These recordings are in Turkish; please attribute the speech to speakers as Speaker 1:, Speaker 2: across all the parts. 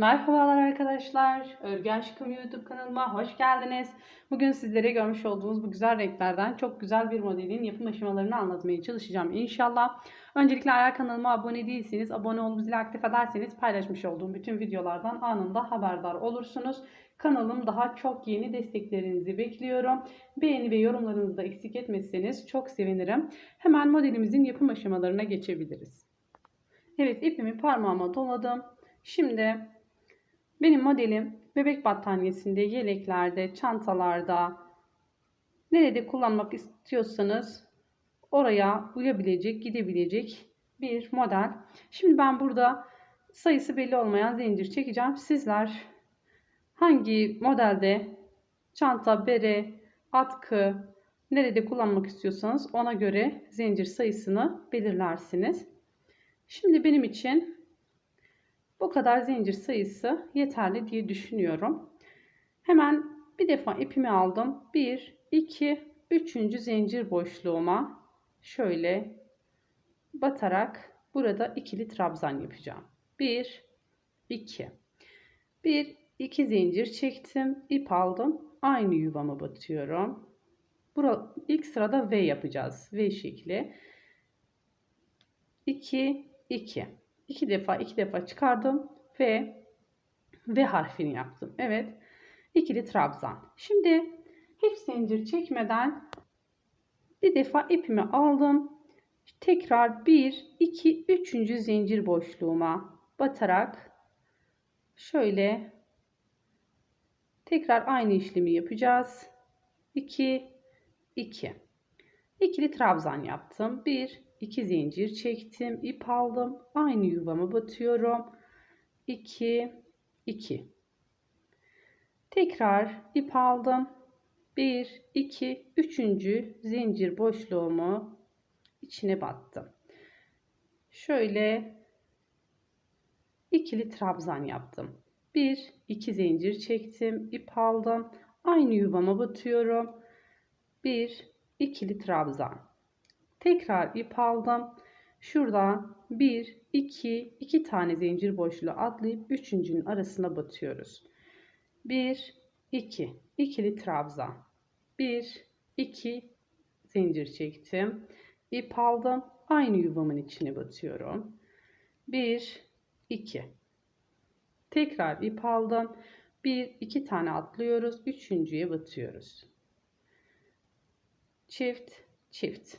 Speaker 1: Merhabalar arkadaşlar. Örgü Aşkım YouTube kanalıma hoş geldiniz. Bugün sizlere görmüş olduğunuz bu güzel renklerden çok güzel bir modelin yapım aşamalarını anlatmaya çalışacağım inşallah. Öncelikle eğer kanalıma abone değilseniz abone olup zili aktif ederseniz paylaşmış olduğum bütün videolardan anında haberdar olursunuz. Kanalım daha çok yeni desteklerinizi bekliyorum. Beğeni ve yorumlarınızı da eksik etmezseniz çok sevinirim. Hemen modelimizin yapım aşamalarına geçebiliriz. Evet ipimi parmağıma doladım. Şimdi benim modelim bebek battaniyesinde, yeleklerde, çantalarda nerede kullanmak istiyorsanız oraya uyabilecek, gidebilecek bir model. Şimdi ben burada sayısı belli olmayan zincir çekeceğim. Sizler hangi modelde çanta, bere, atkı nerede kullanmak istiyorsanız ona göre zincir sayısını belirlersiniz. Şimdi benim için bu kadar zincir sayısı yeterli diye düşünüyorum. Hemen bir defa ipimi aldım. 1, 2, 3. zincir boşluğuma şöyle batarak burada ikili trabzan yapacağım. 1, 2. 1, 2 zincir çektim. ip aldım. Aynı yuvama batıyorum. Burada ilk sırada V yapacağız. V şekli. 2, 2 iki defa iki defa çıkardım ve V harfini yaptım. Evet. ikili trabzan. Şimdi hiç zincir çekmeden bir defa ipimi aldım. Tekrar 1, 2, 3. zincir boşluğuma batarak şöyle tekrar aynı işlemi yapacağız. 2, 2. İkili trabzan yaptım. 1, 2 zincir çektim, ip aldım. Aynı yuvama batıyorum. 2 2 Tekrar ip aldım. 1 2 3. zincir boşluğumu içine battım. Şöyle ikili trabzan yaptım. 1 2 zincir çektim, ip aldım. Aynı yuvama batıyorum. 1 ikili trabzan. Tekrar ip aldım. Şuradan 1, 2, 2 tane zincir boşluğu atlayıp üçüncünün arasına batıyoruz. 1, 2, ikili trabzan. 1, 2 zincir çektim. İp aldım. Aynı yuvamın içine batıyorum. 1, 2. Tekrar ip aldım. 1, 2 tane atlıyoruz. Üçüncüye batıyoruz. Çift, çift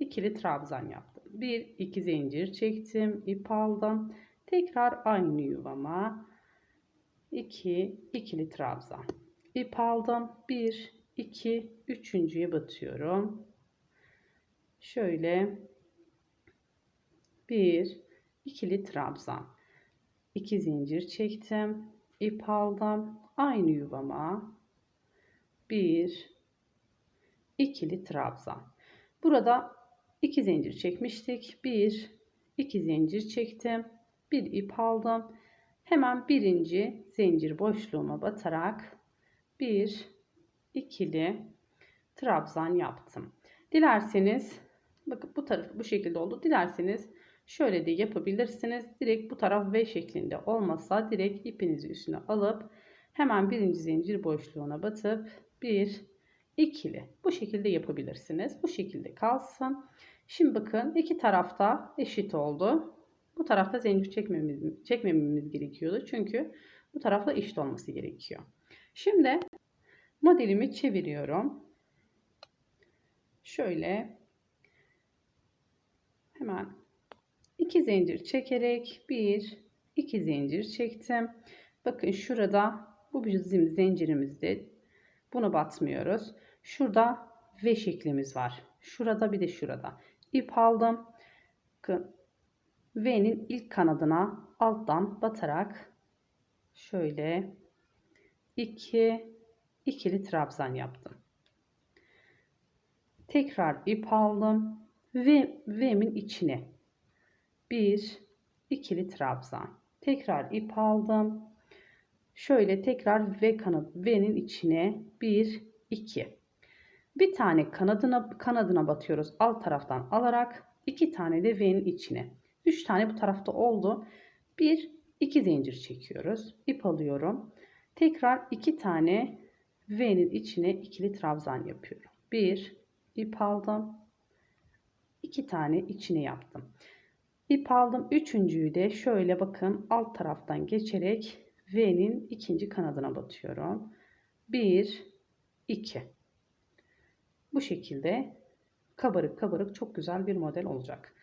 Speaker 1: ikili trabzan yaptım. Bir iki zincir çektim, ip aldım. Tekrar aynı yuvama 2 ikili trabzan. ip aldım. 1 2 üçüncüye batıyorum. Şöyle bir ikili trabzan. 2 zincir çektim, ip aldım. Aynı yuvama 1 ikili trabzan. Burada 2 zincir çekmiştik. 1 2 zincir çektim. Bir ip aldım. Hemen birinci zincir boşluğuma batarak bir ikili trabzan yaptım. Dilerseniz bakın bu tarafı bu şekilde oldu. Dilerseniz şöyle de yapabilirsiniz. Direkt bu taraf V şeklinde olmasa direkt ipinizi üstüne alıp hemen birinci zincir boşluğuna batıp bir ikili bu şekilde yapabilirsiniz. Bu şekilde kalsın. Şimdi bakın iki tarafta eşit oldu. Bu tarafta zincir çekmemiz, çekmememiz gerekiyordu. Çünkü bu tarafta eşit olması gerekiyor. Şimdi modelimi çeviriyorum. Şöyle hemen iki zincir çekerek bir iki zincir çektim. Bakın şurada bu bizim zincirimizde bunu batmıyoruz. Şurada V şeklimiz var. Şurada bir de şurada ip aldım. V'nin ilk kanadına alttan batarak şöyle iki ikili trabzan yaptım. Tekrar ip aldım ve V'min içine bir ikili trabzan. Tekrar ip aldım. Şöyle tekrar V kanat V'nin içine bir iki bir tane kanadına kanadına batıyoruz alt taraftan alarak iki tane de V'nin içine. Üç tane bu tarafta oldu. Bir 2 zincir çekiyoruz. ip alıyorum. Tekrar 2 tane V'nin içine ikili trabzan yapıyorum. 1 ip aldım. 2 tane içine yaptım. İp aldım. Üçüncüyü de şöyle bakın alt taraftan geçerek V'nin ikinci kanadına batıyorum. 1 2 Bu şekilde kabarık kabarık çok güzel bir model olacak.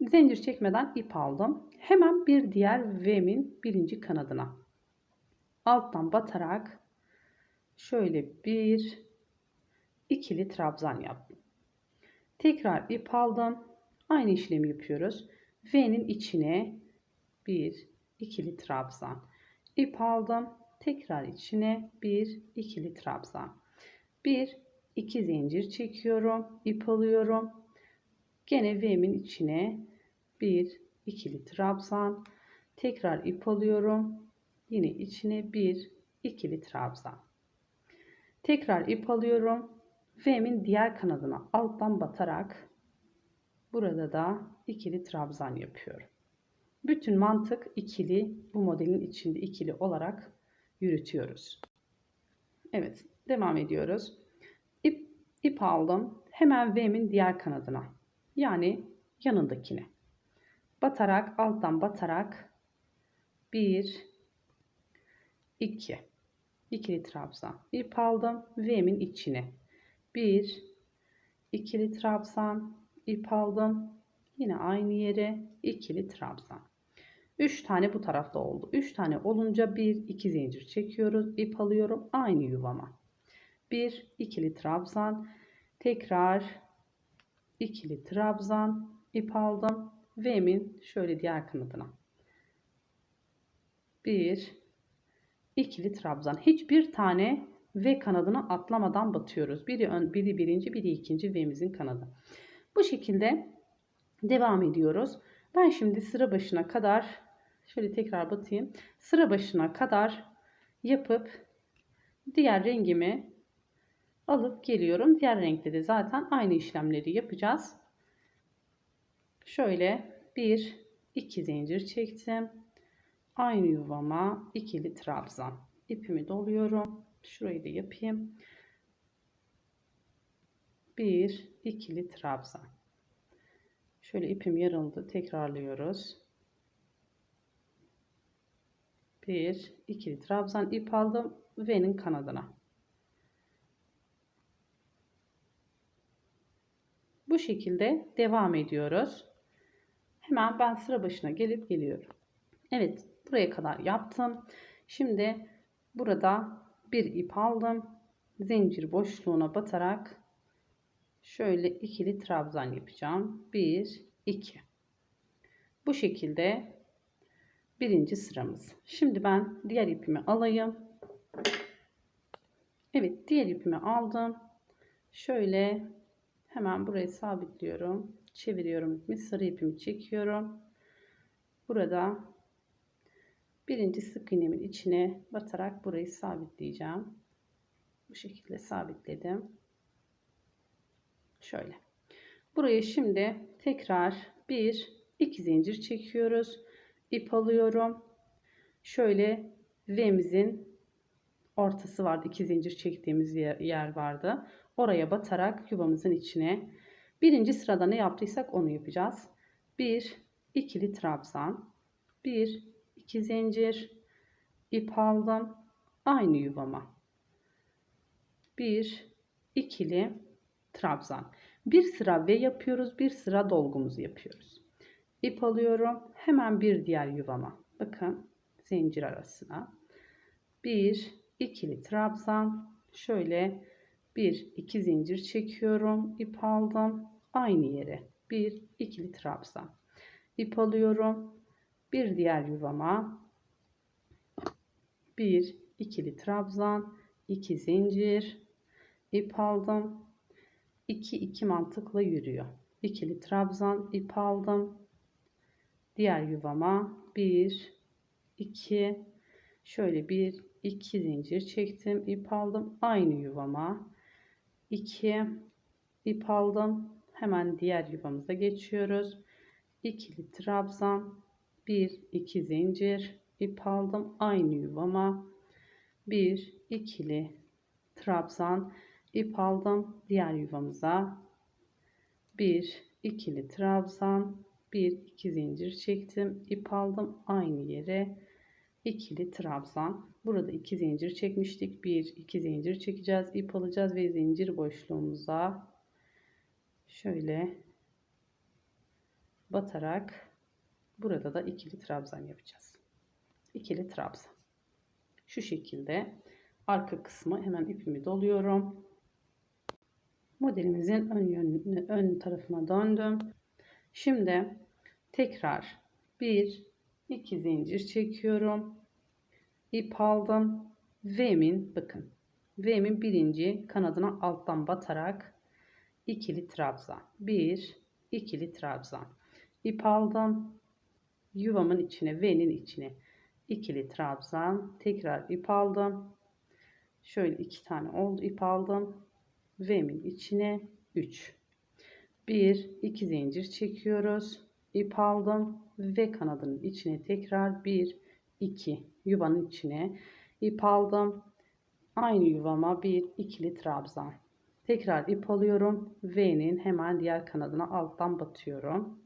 Speaker 1: Zincir çekmeden ip aldım. Hemen bir diğer V'min birinci kanadına alttan batarak şöyle bir ikili trabzan yaptım. Tekrar ip aldım. Aynı işlemi yapıyoruz. V'nin içine bir ikili trabzan. İp aldım. Tekrar içine bir ikili trabzan. Bir iki zincir çekiyorum. ip alıyorum. Gene V'min içine bir ikili trabzan. Tekrar ip alıyorum. Yine içine bir ikili trabzan. Tekrar ip alıyorum. V'min diğer kanadına alttan batarak burada da ikili trabzan yapıyorum. Bütün mantık ikili bu modelin içinde ikili olarak yürütüyoruz. Evet devam ediyoruz. İp, ip aldım. Hemen V'min diğer kanadına yani yanındakine batarak alttan batarak 1 2 ikili trabzan ip aldım V'min içine 1 ikili trabzan ip aldım yine aynı yere ikili trabzan 3 tane bu tarafta oldu 3 tane olunca 1 2 zincir çekiyoruz ip alıyorum aynı yuvama 1 ikili trabzan tekrar ikili trabzan ip aldım V'min şöyle diğer kanadına. Bir, ikili trabzan. Hiçbir tane V kanadına atlamadan batıyoruz. Biri, ön, biri birinci, biri ikinci V'mizin kanadı. Bu şekilde devam ediyoruz. Ben şimdi sıra başına kadar şöyle tekrar batayım. Sıra başına kadar yapıp diğer rengimi alıp geliyorum. Diğer renkte de zaten aynı işlemleri yapacağız. Şöyle bir iki zincir çektim. Aynı yuvama ikili trabzan. ipimi doluyorum. Şurayı da yapayım. Bir ikili trabzan. Şöyle ipim yarıldı. Tekrarlıyoruz. Bir ikili trabzan ip aldım. V'nin kanadına. Bu şekilde devam ediyoruz. Hemen ben sıra başına gelip geliyorum. Evet buraya kadar yaptım. Şimdi burada bir ip aldım. Zincir boşluğuna batarak şöyle ikili trabzan yapacağım. 1 2 Bu şekilde birinci sıramız. Şimdi ben diğer ipimi alayım. Evet diğer ipimi aldım. Şöyle hemen burayı sabitliyorum. Çeviriyorum. İpimi sarı ipimi çekiyorum. Burada birinci sık iğnemin içine batarak burayı sabitleyeceğim. Bu şekilde sabitledim. Şöyle. Burayı şimdi tekrar bir iki zincir çekiyoruz ip alıyorum şöyle V'mizin ortası vardı iki zincir çektiğimiz yer vardı oraya batarak yuvamızın içine Birinci sırada ne yaptıysak onu yapacağız. Bir ikili trabzan, bir iki zincir, ip aldım, aynı yuvama. Bir ikili trabzan. Bir sıra V yapıyoruz, bir sıra dolgumuzu yapıyoruz. İp alıyorum, hemen bir diğer yuvama. Bakın zincir arasına. Bir ikili trabzan, şöyle bir iki zincir çekiyorum. İp aldım. Aynı yere. Bir ikili trabzan. İp alıyorum. Bir diğer yuvama. Bir ikili trabzan. İki zincir. İp aldım. 2 2 mantıkla yürüyor. İkili trabzan ip aldım diğer yuvama 1 2 şöyle bir iki zincir çektim ip aldım aynı yuvama 2 ip aldım. Hemen diğer yuvamıza geçiyoruz. İkili trabzan, 1 2 zincir, ip aldım aynı yuvama bir ikili trabzan ip aldım diğer yuvamıza bir ikili trabzan bir iki zincir çektim. İp aldım aynı yere. İkili trabzan. Burada iki zincir çekmiştik. Bir iki zincir çekeceğiz. İp alacağız ve zincir boşluğumuza şöyle batarak burada da ikili trabzan yapacağız. İkili trabzan. Şu şekilde arka kısmı hemen ipimi doluyorum. Modelimizin ön yönünü ön tarafına döndüm şimdi tekrar bir iki zincir çekiyorum. İp aldım. V'min bakın V'min birinci kanadına alttan batarak ikili trabzan. Bir ikili trabzan. İp aldım. Yuvamın içine V'nin içine ikili trabzan. Tekrar ip aldım. Şöyle iki tane oldu ip aldım. V'min içine 3 1 2 zincir çekiyoruz. İp aldım ve kanadının içine tekrar 1 2 yuvanın içine ip aldım. Aynı yuvama bir ikili trabzan. Tekrar ip alıyorum. V'nin hemen diğer kanadına alttan batıyorum.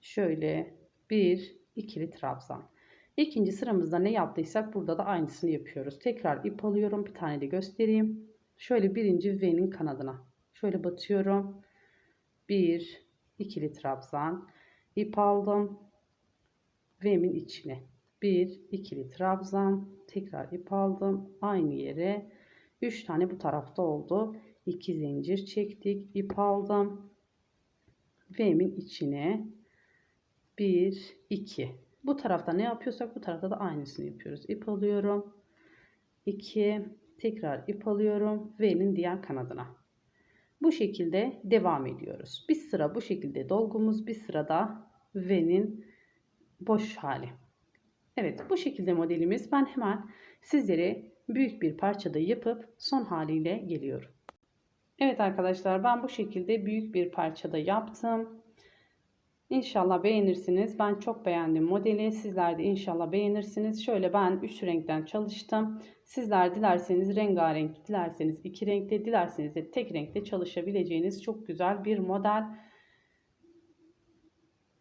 Speaker 1: Şöyle bir ikili trabzan. İkinci sıramızda ne yaptıysak burada da aynısını yapıyoruz. Tekrar ip alıyorum. Bir tane de göstereyim. Şöyle birinci V'nin kanadına. Şöyle batıyorum bir ikili trabzan. İp aldım. V'min içine. Bir ikili trabzan. Tekrar ip aldım. Aynı yere. 3 tane bu tarafta oldu. 2 zincir çektik. İp aldım. V'min içine. 1 2 bu tarafta ne yapıyorsak bu tarafta da aynısını yapıyoruz. İp alıyorum. 2 tekrar ip alıyorum. V'nin diğer kanadına bu şekilde devam ediyoruz bir sıra bu şekilde dolgumuz bir sırada V'nin boş hali Evet bu şekilde modelimiz. Ben hemen sizlere büyük bir parçada yapıp son haliyle geliyorum. Evet arkadaşlar ben bu şekilde büyük bir parçada yaptım. İnşallah beğenirsiniz. Ben çok beğendim modeli. Sizler de inşallah beğenirsiniz. Şöyle ben 3 renkten çalıştım. Sizler dilerseniz rengarenk, dilerseniz iki renkte, dilerseniz de tek renkte çalışabileceğiniz çok güzel bir model.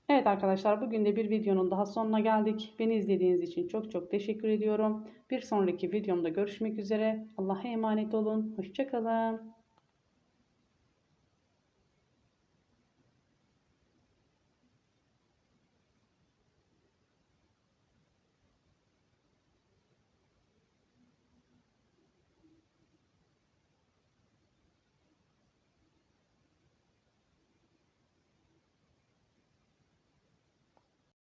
Speaker 1: Evet arkadaşlar bugün de bir videonun daha sonuna geldik. Beni izlediğiniz için çok çok teşekkür ediyorum. Bir sonraki videomda görüşmek üzere. Allah'a emanet olun. Hoşçakalın.